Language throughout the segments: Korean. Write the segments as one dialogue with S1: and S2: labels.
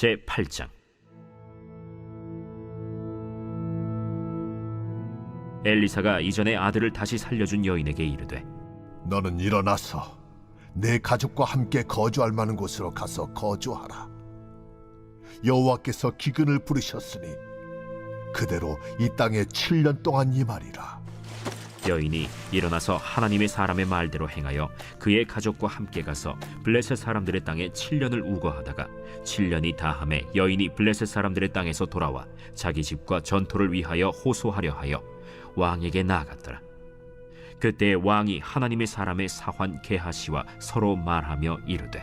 S1: 제 8장 엘리사가 이전에 아들을 다시 살려준 여인에게 이르되
S2: 너는 일어나서 내 가족과 함께 거주할 만한 곳으로 가서 거주하라. 여호와께서 기근을 부르셨으니 그대로 이 땅에 7년 동안 임하리라.
S1: 여인이 일어나서 하나님의 사람의 말대로 행하여 그의 가족과 함께 가서 블레셋 사람들의 땅에 7년을 우거하다가 7년이 다함에 여인이 블레셋 사람들의 땅에서 돌아와 자기 집과 전토를 위하여 호소하려 하여 왕에게 나아갔더라. 그때 왕이 하나님의 사람의 사환 게하시와 서로 말하며 이르되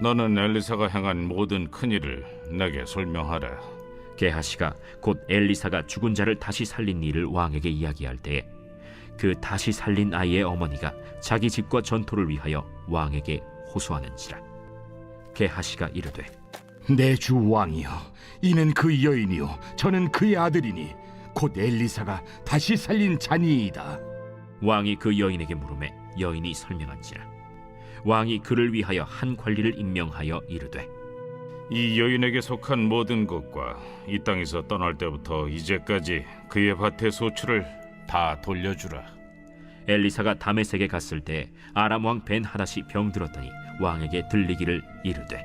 S3: 너는 엘리사가 행한 모든 큰 일을 내게 설명하라.
S1: 게하시가 곧 엘리사가 죽은 자를 다시 살린 일을 왕에게 이야기할 때에 그 다시 살린 아이의 어머니가 자기 집과 전토를 위하여 왕에게 호소하는지라. 게하시가 이르되
S4: 내 주 왕이여 이는 그 여인이요 저는 그의 아들이니 곧 엘리사가 다시 살린 자니이다.
S1: 왕이 그 여인에게 물음에 여인이 설명한지라. 왕이 그를 위하여 한 관리를 임명하여 이르되
S3: 이 여인에게 속한 모든 것과 이 땅에서 떠날 때부터 이제까지 그의 밭의 소출을 다 돌려주라.
S1: 엘리사가 다메섹에 갔을 때 아람 왕 벤 하닷이 병들었더니 왕에게 들리기를 이르되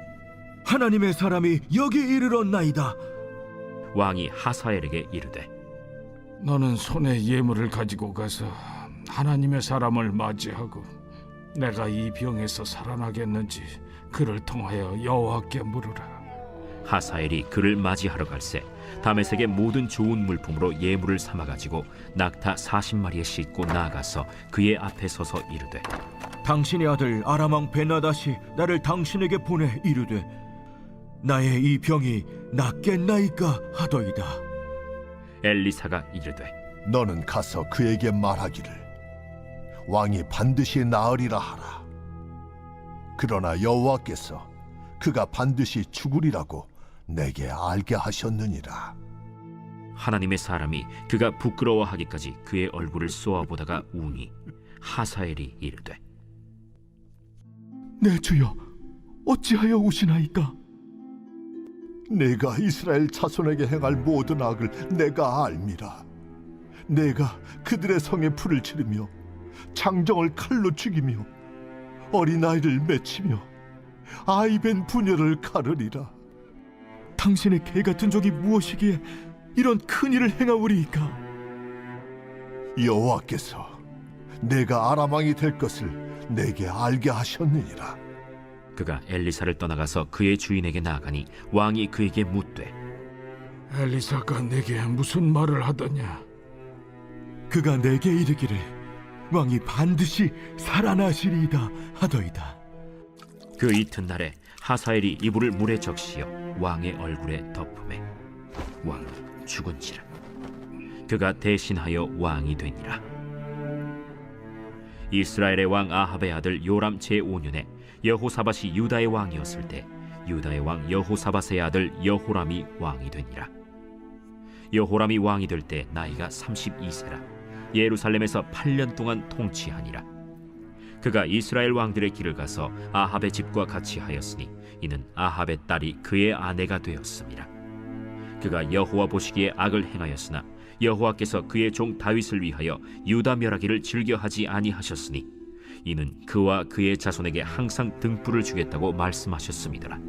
S5: 하나님의 사람이 여기 이르렀나이다.
S1: 왕이 하사엘에게 이르되
S3: 너는 손에 예물을 가지고 가서 하나님의 사람을 맞이하고 내가 이 병에서 살아나겠는지 그를 통하여 여호와께 물으라.
S1: 하사엘이 그를 맞이하러 갈새 다메섹의 모든 좋은 물품으로 예물을 삼아 가지고 낙타 40마리에 싣고 나아가서 그의 앞에 서서 이르되
S5: 당신의 아들 아람왕 베나다시 나를 당신에게 보내 이르되 나의 이 병이 낫겠나이까 하더이다.
S1: 엘리사가 이르되
S2: 너는 가서 그에게 말하기를 왕이 반드시 나으리라 하라. 그러나 여호와께서 그가 반드시 죽으리라고 내게 알게 하셨느니라.
S1: 하나님의 사람이 그가 부끄러워하기까지 그의 얼굴을 쏘아보다가 우니 하사엘이 이르되
S5: 내 주여 어찌하여 우시나이까?
S2: 내가 이스라엘 자손에게 행할 모든 악을 내가 알미라. 내가 그들의 성에 불을 지르며 장정을 칼로 죽이며 어린아이를 맺히며 아이벤 부녀를 가르리라.
S5: 당신의 개 같은 적이 무엇이기에 이런 큰 일을 행하오리이까?
S2: 여호와께서 내가 아람 왕이 될 것을 내게 알게 하셨느니라.
S1: 그가 엘리사를 떠나가서 그의 주인에게 나아가니 왕이 그에게 묻되
S3: 엘리사가 내게 무슨 말을 하더냐?
S5: 그가 내게 이르기를 왕이 반드시 살아나시리이다 하더이다.
S1: 그 이튿날에 하사엘이 이불을 물에 적시어 왕의 얼굴에 덮음에 왕이 죽은지라. 그가 대신하여 왕이 되니라. 이스라엘의 왕 아합의 아들 요람 제5년에 여호사밧이 유다의 왕이었을 때 유다의 왕 여호사밧의 아들 여호람이 왕이 되니라. 여호람이 왕이 될 때 나이가 32세라. 예루살렘에서 8년 동안 통치하니라 그가 이스라엘 왕들의 길을 가서 아합의 집과 같이 하였으니 이는 아합의 딸이 그의 아내가 되었습니다. 그가 여호와 보시기에 악을 행하였으나 여호와께서 그의 종 다윗을 위하여 유다 멸하기를 즐겨하지 아니하셨으니 이는 그와 그의 자손에게 항상 등불을 주겠다고 말씀하셨습니다.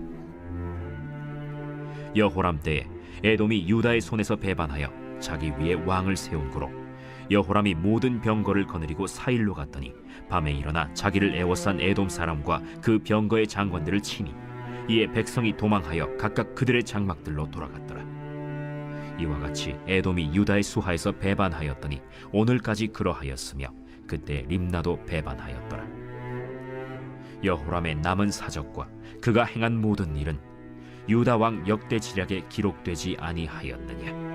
S1: 여호람 때에 에돔이 유다의 손에서 배반하여 자기 위에 왕을 세운 고로 여호람이 모든 병거를 거느리고 사일로 갔더니 밤에 일어나 자기를 애워싼 에돔 사람과 그 병거의 장관들을 치니 이에 백성이 도망하여 각각 그들의 장막들로 돌아갔더라. 이와 같이 에돔이 유다의 수하에서 배반하였더니 오늘까지 그러하였으며 그때 림나도 배반하였더라. 여호람의 남은 사적과 그가 행한 모든 일은 유다 왕 역대 지략에 기록되지 아니하였느냐.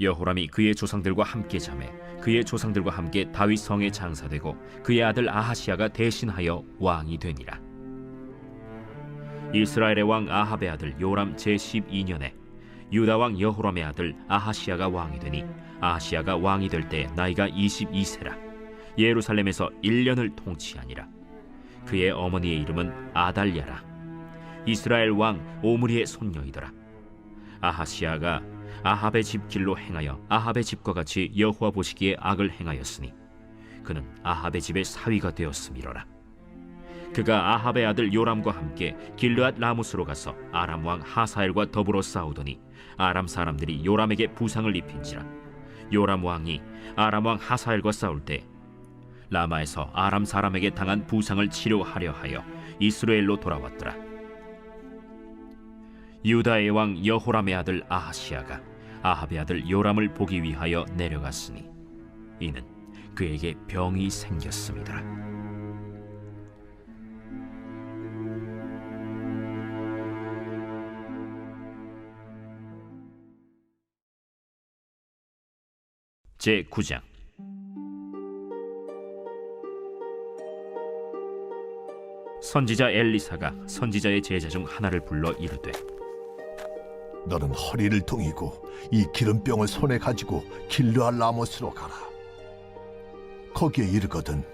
S1: 여호람이 그의 조상들과 함께 잠에 그의 조상들과 함께 다윗 성에 장사되고 그의 아들 아하시아가 대신하여 왕이 되니라. 이스라엘의 왕 아합의 아들 요람 제 12년에 유다 왕 여호람의 아들 아하시아가 왕이 되니 아하시아가 왕이 될 때 나이가 22세라 예루살렘에서 1년을 통치하니라. 그의 어머니의 이름은 아달랴라. 이스라엘 왕 오므리의 손녀이더라 아하시아가 아합의 집 길로 행하여 아합의 집과 같이 여호와 보시기에 악을 행하였으니 그는 아합의 집의 사위가 되었음이로라. 그가 아합의 아들 요람과 함께 길르앗 라무스로 가서 아람 왕 하사엘과 더불어 싸우더니 아람 사람들이 요람에게 부상을 입힌지라. 요람 왕이 아람 왕 하사엘과 싸울 때 라마에서 아람 사람에게 당한 부상을 치료하려 하여 이스라엘로 돌아왔더라 유다의 왕 여호람의 아들 아하시아가 아합의 아들 요람을 보기 위하여 내려갔으니 이는 그에게 병이 생겼습니다. 제 9장 선지자 엘리사가 선지자의 제자 중 하나를 불러 이르되
S2: 너는 허리를 동이고 이 기름병을 손에 가지고 길르알 라모스로 가라. 거기에 이르거든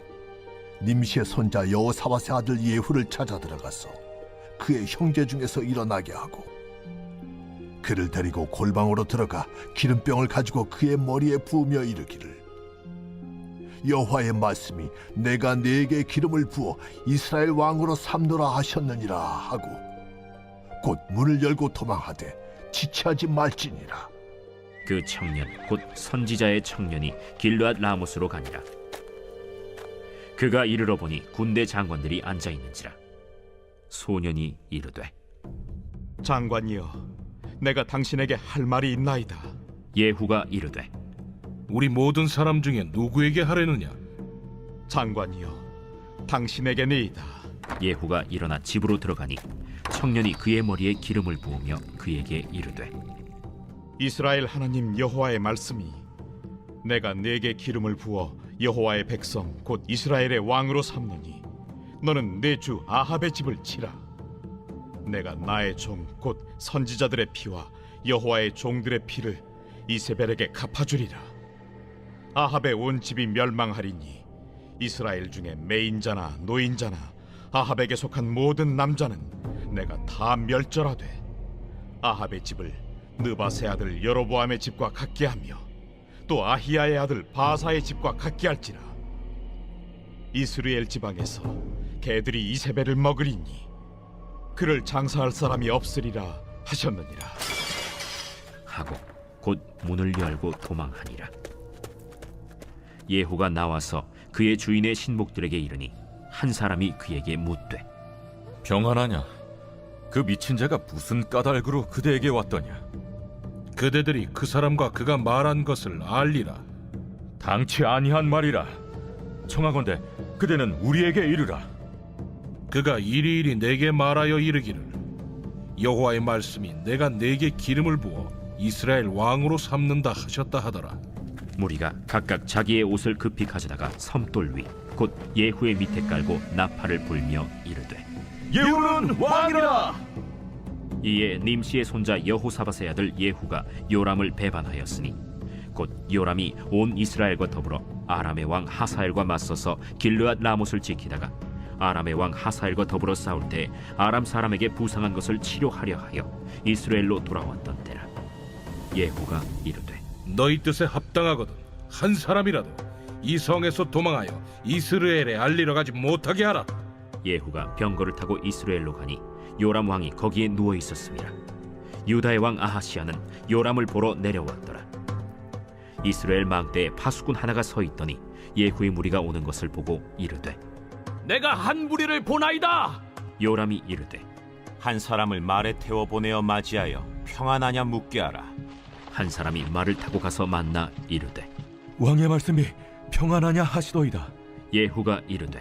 S2: 님시의 손자 여호사밧의 아들 예후를 찾아 들어가서 그의 형제 중에서 일어나게 하고 그를 데리고 골방으로 들어가 기름병을 가지고 그의 머리에 부으며 이르기를 여호와의 말씀이 내가 네게 기름을 부어 이스라엘 왕으로 삼노라 하셨느니라 하고 곧 문을 열고 도망하되 지체하지 말지니라
S1: 그 청년 곧 선지자의 청년이 길르앗 라모스로 가니라 그가 이르러 보니 군대 장관들이 앉아 있는지라 소년이 이르되
S6: 장관이여, 내가 당신에게 할 말이 있나이다.
S1: 예후가 이르되
S7: 우리 모든 사람 중에 누구에게 하려느냐?
S6: 장관이여, 당신에게니이다.
S1: 예후가 일어나 집으로 들어가니 청년이 그의 머리에 기름을 부으며 그에게 이르되
S6: 이스라엘 하나님 여호와의 말씀이 내가 네게 기름을 부어 여호와의 백성 곧 이스라엘의 왕으로 삼느니 너는 내 주 아합의 집을 치라. 내가 나의 종 곧 선지자들의 피와 여호와의 종들의 피를 이세벨에게 갚아주리라. 아합의 온 집이 멸망하리니 이스라엘 중에 매인자나 노인자나 아합에게 속한 모든 남자는 내가 다 멸절하되 아합의 집을 느바세 아들 여로보암의 집과 같게 하며 또 아히야의 아들 바사의 집과 같게 할지라. 이스라엘 지방에서 개들이 이세벨을 먹으리니 그를 장사할 사람이 없으리라 하셨느니라.
S1: 하고 곧 문을 열고 도망하니라. 예후가 나와서 그의 주인의 신복들에게 이르니 한 사람이 그에게 묻되
S8: 평안하냐? 그 미친 자가 무슨 까닭으로 그대에게 왔더냐?
S7: 그대들이 그 사람과 그가 말한 것을 알리라.
S8: 당치 아니한 말이라. 청하건대 그대는 우리에게 이르라.
S7: 그가 이리이리 내게 말하여 이르기를 여호와의 말씀이 내가 네게 기름을 부어 이스라엘 왕으로 삼는다 하셨다 하더라.
S1: 무리가 각각 자기의 옷을 급히 가져다가 섬돌 위 곧 예후의 밑에 깔고 나팔을 불며 이르되
S5: 예후는 왕이라
S1: 이에 님시의 손자 여호사밧의 아들 예후가 요람을 배반하였으니 곧 요람이 온 이스라엘과 더불어 아람의 왕 하사엘과 맞서서 길르앗 라못을 지키다가 아람의 왕 하사엘과 더불어 싸울 때 아람 사람에게 부상한 것을 치료하려 하여 이스라엘로 돌아왔던 때라 예후가 이르되
S7: 너희 뜻에 합당하거든 한 사람이라도 이 성에서 도망하여 이스라엘에 알리러 가지 못하게 하라.
S1: 예후가 병거를 타고 이스라엘로 가니 요람 왕이 거기에 누워 있었습니다. 유다의 왕 아하시아는 요람을 보러 내려왔더라. 이스라엘 망대에 파수꾼 하나가 서 있더니 예후의 무리가 오는 것을 보고 이르되
S9: 내가 한 무리를 보나이다.
S1: 요람이 이르되
S10: 한 사람을 말에 태워 보내어 맞이하여 평안하냐 묻게 하라.
S1: 한 사람이 말을 타고 가서 만나 이르되
S5: 왕의 말씀이 평안하냐 하시도이다
S1: 예후가 이르되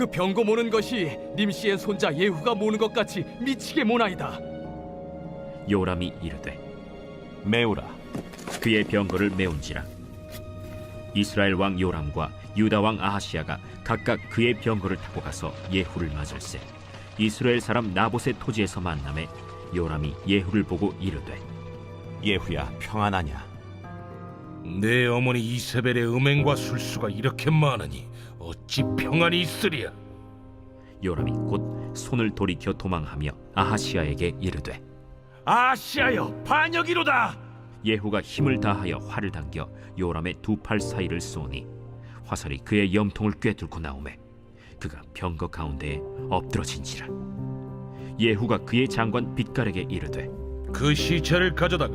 S9: 그 병고 모는 것이 님시의 손자 예후가 모는 것 같이 미치게 모나이다.
S1: 요람이 이르되
S10: 메우라
S1: 그의 병거를 메운지라. 이스라엘 왕 요람과 유다 왕 아하시아가 각각 그의 병거를 타고 가서 예후를 맞을세. 이스라엘 사람 나봇의 토지에서 만남에 요람이 예후를 보고 이르되
S10: 예후야 평안하냐?
S7: 내 어머니 이세벨의 음행과 술수가 이렇게 많으니 어찌 평안이 있으랴
S1: 요람이 곧 손을 돌이켜 도망하며 아하시아에게 이르되
S4: 아시아여 반역이로다.
S1: 예후가 힘을 다하여 활을 당겨 요람의 두 팔 사이를 쏘니 화살이 그의 염통을 꿰뚫고 나오매 그가 병거 가운데에 엎드러진지라 예후가 그의 장관 빛깔에게 이르되
S7: 그 시체를 가져다가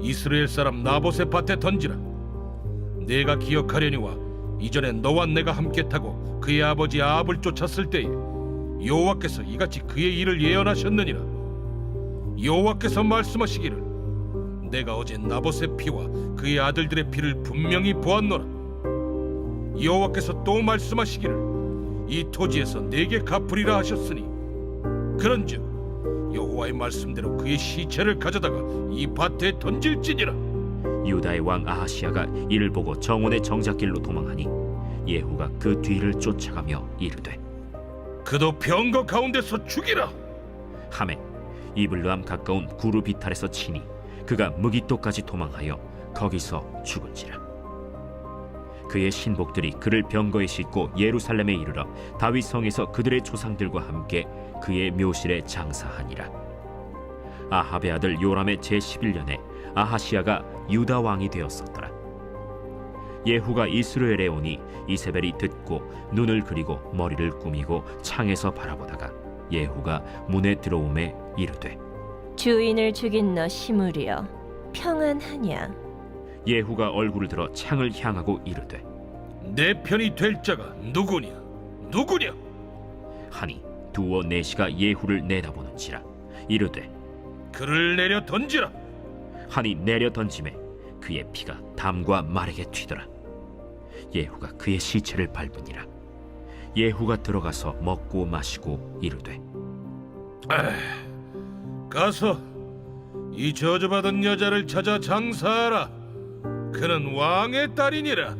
S7: 이스라엘 사람 나봇의 밭에 던지라. 내가 기억하려니와 이전에 너와 내가 함께 타고 그의 아버지 아합을 쫓았을 때에 여호와께서 이같이 그의 일을 예언하셨느니라. 여호와께서 말씀하시기를 내가 어제 나봇의 피와 그의 아들들의 피를 분명히 보았노라. 여호와께서 또 말씀하시기를 이 토지에서 내게 갚으리라 하셨으니 그런즉 여호와의 말씀대로 그의 시체를 가져다가 이 밭에 던질지니라
S1: 유다의 왕 아하시아가 이를 보고 정원의 정작길로 도망하니 예후가 그 뒤를 쫓아가며 이르되
S7: 그도 병거 가운데서 죽이라.
S1: 함에 이블루함 가까운 구루 비탈에서 치니 그가 무기토까지 도망하여 거기서 죽은지라. 그의 신복들이 그를 병거에 싣고 예루살렘에 이르러 다윗 성에서 그들의 조상들과 함께 그의 묘실에 장사하니라. 아합의 아들 요람의 제 11년에 아하시아가 유다 왕이 되었었더라. 예후가 이스라엘에 오니 이세벨이 듣고 눈을 그리고 머리를 꾸미고 창에서 바라보다가 예후가 문에 들어오매 이르되
S11: 주인을 죽인 너 시므리여 평안하냐?
S1: 예후가 얼굴을 들어 창을 향하고 이르되
S7: 내 편이 될 자가 누구냐? 누구냐?
S1: 하니 두어 내시가 예후를 내다보는지라. 이르되
S7: 그를 내려 던지라
S1: 하니 내려 던짐에 그의 피가 담과 말에게 튀더라. 예후가 그의 시체를 밟으니라. 예후가 들어가서 먹고 마시고 이르되
S7: 가서 이 저주받은 여자를 찾아 장사하라. 그는 왕의 딸이니라.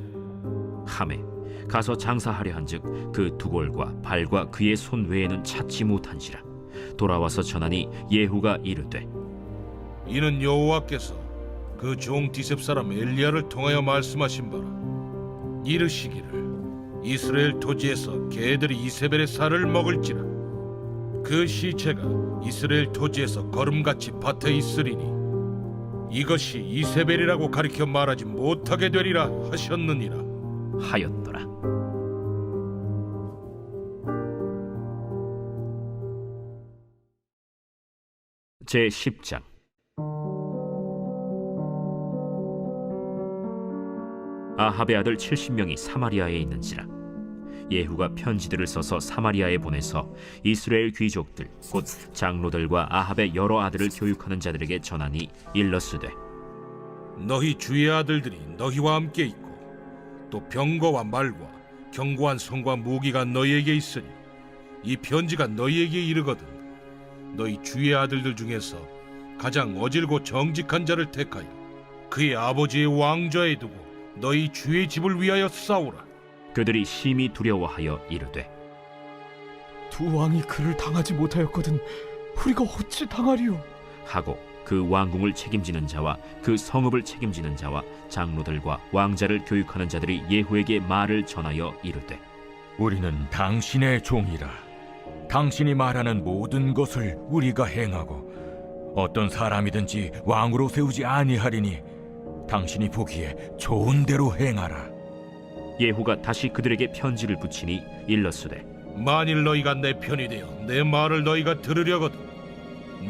S1: 함에 가서 장사하려 한즉 그 두골과 발과 그의 손 외에는 찾지 못한지라. 돌아와서 전하니 예후가 이르되
S7: 이는 여호와께서 그 종 디셉 사람 엘리야를 통하여 말씀하신 바라 이르시기를 이스라엘 토지에서 개들이 이세벨의 살을 먹을지라. 그 시체가 이스라엘 토지에서 걸음같이 밭에 있으리니 이것이 이세벨이라고 가리켜 말하지 못하게 되리라 하셨느니라.
S1: 하였더라. 제 10장 아합의 아들 70명이 사마리아에 있는지라. 예후가 편지들을 써서 사마리아에 보내서 이스라엘 귀족들 곧 장로들과 아합의 여러 아들을 교육하는 자들에게 전하니 일러스되
S7: 너희 주의 아들들이 너희와 함께 있고 또 병거와 말과 견고한 성과 무기가 너희에게 있으니 이 편지가 너희에게 이르거든 너희 주의 아들들 중에서 가장 어질고 정직한 자를 택하여 그의 아버지의 왕좌에 두고 너희 주의 집을 위하여 싸우라
S1: 그들이 심히 두려워하여 이르되
S9: 두 왕이 그를 당하지 못하였거든 우리가 어찌 당하리요?
S1: 하고 그 왕궁을 책임지는 자와 그 성읍을 책임지는 자와 장로들과 왕자를 교육하는 자들이 예후에게 말을 전하여 이르되
S4: 우리는 당신의 종이라. 당신이 말하는 모든 것을 우리가 행하고 어떤 사람이든지 왕으로 세우지 아니하리니 당신이 보기에 좋은 대로 행하라.
S1: 예후가 다시 그들에게 편지를 붙이니 일러스되
S7: 만일 너희가 내 편이 되어 내 말을 너희가 들으려거든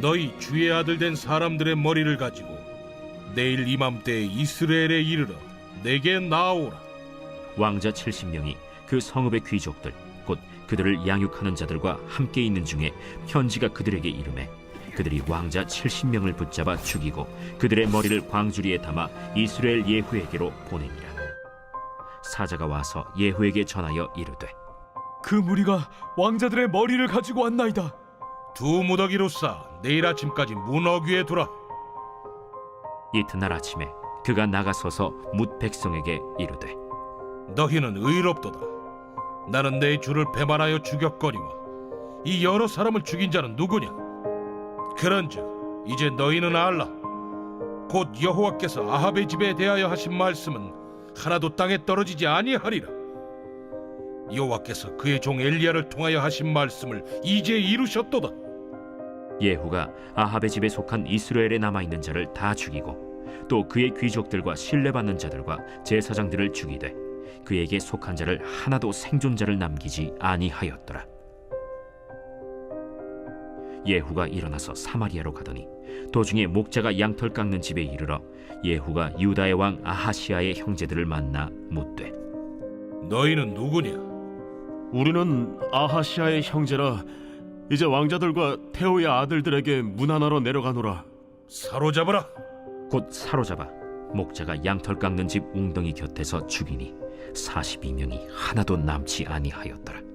S7: 너희 주의 아들 된 사람들의 머리를 가지고 내일 이맘때에 이스라엘에 이르러 내게 나오라
S1: 왕자 70명이 그 성읍의 귀족들 곧 그들을 양육하는 자들과 함께 있는 중에 편지가 그들에게 이름해 그들이 왕자 70명을 붙잡아 죽이고 그들의 머리를 광주리에 담아 이스라엘 예후에게로 보내니라 사자가 와서 예후에게 전하여 이르되
S9: 그 무리가 왕자들의 머리를 가지고 왔나이다.
S7: 두 무더기로 쌓아 내일 아침까지 문 어귀에 두라.
S1: 이튿날 아침에 그가 나가서서 뭇 백성에게 이르되
S7: 너희는 의롭도다. 나는 내 주를 배반하여 죽였거니와 이 여러 사람을 죽인 자는 누구냐? 그런즉 이제 너희는 알라. 곧 여호와께서 아합의 집에 대하여 하신 말씀은 하나도 땅에 떨어지지 아니하리라. 여호와께서 그의 종 엘리야를 통하여 하신 말씀을 이제 이루셨도다.
S1: 예후가 아합의 집에 속한 이스라엘에 남아 있는 자를 다 죽이고 또 그의 귀족들과 신뢰받는 자들과 제사장들을 죽이되 그에게 속한 자를 하나도 생존자를 남기지 아니하였더라. 예후가 일어나서 사마리아로 가더니 도중에 목자가 양털 깎는 집에 이르러 예후가 유다의 왕 아하시아의 형제들을 만나 묻되
S7: 너희는 누구냐?
S9: 우리는 아하시아의 형제라 이제 왕자들과 태호의 아들들에게 문하나로 내려가노라.
S7: 사로잡으라.
S1: 곧 사로잡아 목자가 양털 깎는 집 웅덩이 곁에서 죽이니 42명이 하나도 남지 아니하였더라.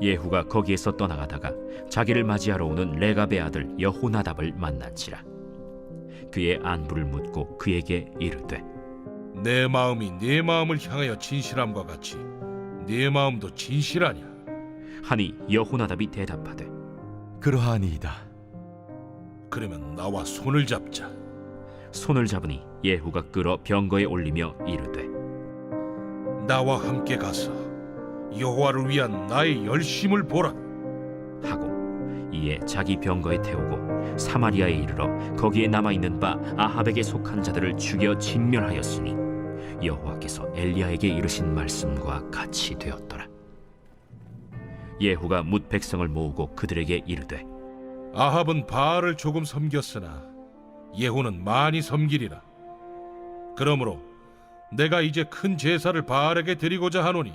S1: 예후가 거기에서 떠나가다가 자기를 맞이하러 오는 레갑의 아들 여호나답을 만난지라. 그의 안부를 묻고 그에게 이르되
S7: 내 마음이 네 마음을 향하여 진실함과 같이 네 마음도 진실하냐?
S1: 하니 여호나답이 대답하되
S8: 그러하니이다.
S7: 그러면 나와 손을 잡자.
S1: 손을 잡으니 예후가 끌어 병거에 올리며 이르되
S7: 나와 함께 가서 여호와를 위한 나의 열심을 보라.
S1: 하고 이에 자기 병거에 태우고 사마리아에 이르러 거기에 남아 있는 바 아합에게 속한 자들을 죽여 진멸하였으니 여호와께서 엘리야에게 이르신 말씀과 같이 되었더라. 예후가 뭇 백성을 모으고 그들에게 이르되
S7: 아합은 바알을 조금 섬겼으나 예후는 많이 섬기리라. 그러므로 내가 이제 큰 제사를 바알에게 드리고자 하노니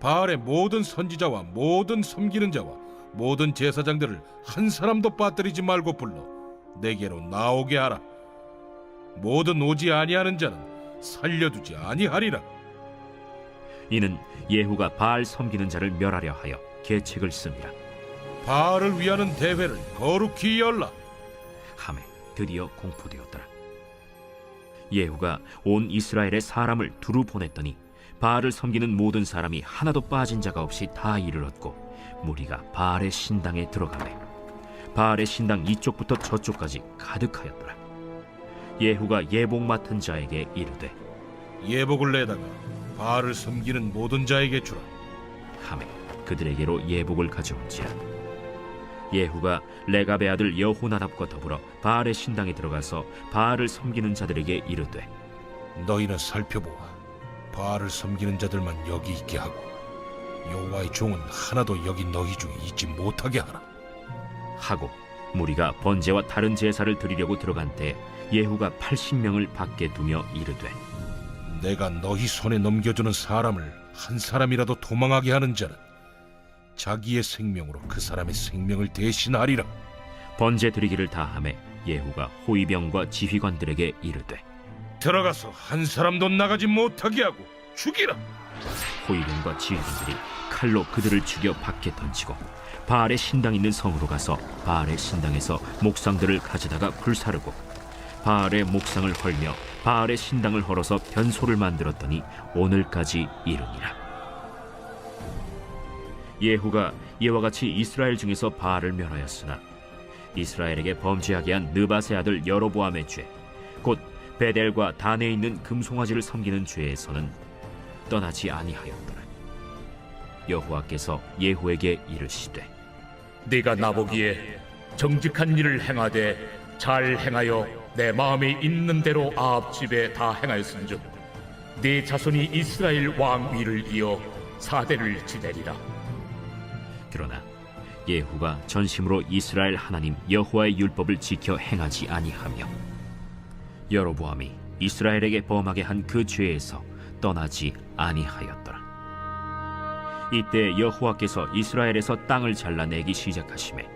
S7: 바알의 모든 선지자와 모든 섬기는 자와 모든 제사장들을 한 사람도 빠뜨리지 말고 불러 내게로 나오게 하라. 모든 오지 아니하는 자는 살려두지 아니하리라.
S1: 이는 예후가 바알 섬기는 자를 멸하려 하여 계책을 씁니다.
S7: 바알을 위하는 대회를 거룩히 열라.
S1: 함에 드디어 공포되었더라. 예후가 온 이스라엘의 사람을 두루 보냈더니 바알을 섬기는 모든 사람이 하나도 빠진 자가 없이 다 이르렀고 무리가 바알의 신당에 들어가매 바알의 신당 이쪽부터 저쪽까지 가득하였더라. 예후가 예복 맡은 자에게 이르되
S7: 예복을 내다가 바알을 섬기는 모든 자에게 주라.
S1: 함에 그들에게로 예복을 가져온지라. 예후가 레갑의 아들 여호나답과 더불어 바알의 신당에 들어가서 바알을 섬기는 자들에게 이르되
S7: 너희는 살펴보아 바알을 섬기는 자들만 여기 있게 하고 여호와의 종은 하나도 여기 너희 중에 있지 못하게 하라.
S1: 하고 무리가 번제와 다른 제사를 드리려고 들어간 때 예후가 80명을 밖에 두며 이르되
S7: 내가 너희 손에 넘겨주는 사람을 한 사람이라도 도망하게 하는 자는 자기의 생명으로 그 사람의 생명을 대신하리라.
S1: 번제 드리기를 다함에 예후가 호위병과 지휘관들에게 이르되
S7: 들어가서 한 사람도 나가지 못하게 하고 죽이라.
S1: 호위병과 지휘관들이 칼로 그들을 죽여 밖에 던지고 바알의 신당 있는 성으로 가서 바알의 신당에서 목상들을 가져다가 불사르고 바알의 목상을 헐며 바알의 신당을 헐어서 변소를 만들었더니 오늘까지 이르니라. 예후가 이와 같이 이스라엘 중에서 바알을 멸하였으나 이스라엘에게 범죄하게 한 느바세 아들 여로보암의 죄, 곧 베델과 단에 있는 금송아지를 섬기는 죄에서는 떠나지 아니하였더라. 여호와께서 예후에게 이르시되
S12: 네가 나보기에 정직한 일을 행하되 잘 행하여 내 마음에 있는 대로 아합 집에 다 행하였은즉 네 자손이 이스라엘 왕 위를 이어 사대를 지내리라.
S1: 그러나 예후가 전심으로 이스라엘 하나님 여호와의 율법을 지켜 행하지 아니하며 여로보암이 이스라엘에게 범하게 한 그 죄에서 떠나지 아니하였더라. 이때 여호와께서 이스라엘에서 땅을 잘라내기 시작하심에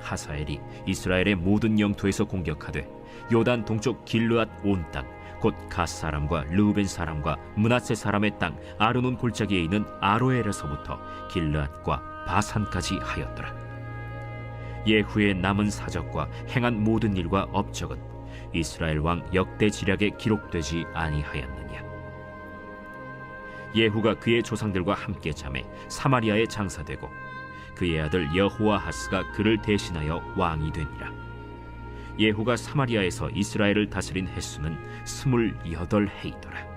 S1: 하사엘이 이스라엘의 모든 영토에서 공격하되 요단 동쪽 길르앗 온 땅, 곧 갓 사람과 르우벤 사람과 문하세 사람의 땅 아르논 골짜기에 있는 아로엘에서부터 길르앗과 바산까지 하였더라. 예후의 남은 사적과 행한 모든 일과 업적은 이스라엘 왕 역대 지략에 기록되지 아니하였느냐. 예후가 그의 조상들과 함께 잠에 사마리아에 장사되고 그의 아들 여호아하스가 그를 대신하여 왕이 되니라. 예후가 사마리아에서 이스라엘을 다스린 횟수는 스물여덟 해이더라